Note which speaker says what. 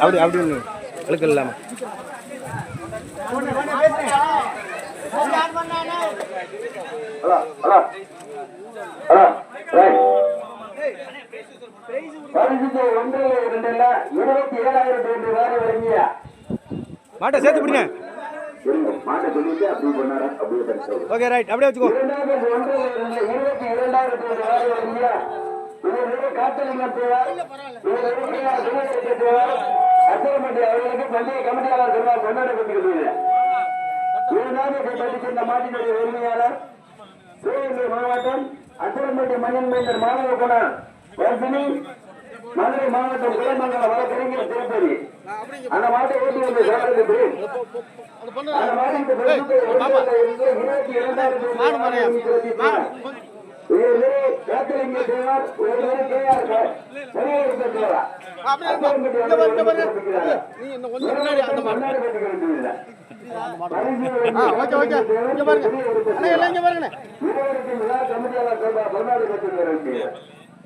Speaker 1: அப்படி அப்படி ஒன்று அழுக்கல் இல்லாமல் மாட்டை சேர்த்து பிடிங்க.
Speaker 2: இருங்க, மாட்டை சொல்லிட்டு அப்படி பண்ணாரா அப்படியே தடுத்து
Speaker 1: ஓகே ரைட் அப்படியே வச்சுக்கோ.
Speaker 2: இரண்டாயிரத்தி ஒன்றில் இருந்து இருபத்தி இரண்டாயிரத்தி ரெண்டு வேறு வழங்கிய இவர்களுக்கு காத்தலிங்கம் தேவர் இவர்களுக்கு குணத்திற்கு தேவர் அச்சரமட்டி அவர்களுக்கு பள்ளிய கமிட்டியாளர் சொன்னார் கொண்டாடப்பட்டிருக்கிறது இருநாமத்தை பதிக்கின்ற இந்த மாட்டினுடைய உரிமையாளர் சிவகங்கை மாவட்டம் அச்சரம்பட்டி மணியன் மைந்தர் மாணவ குணர் மதுரை மாவட்டம் குலமங்கல வழக்கறிஞர் திருப்பதி. அந்த மாட்டை ஓட்டி வந்து சாரதி அந்த மாட்டுக்கு இருபத்தி இரண்டாயிரத்தி
Speaker 3: பாருங்க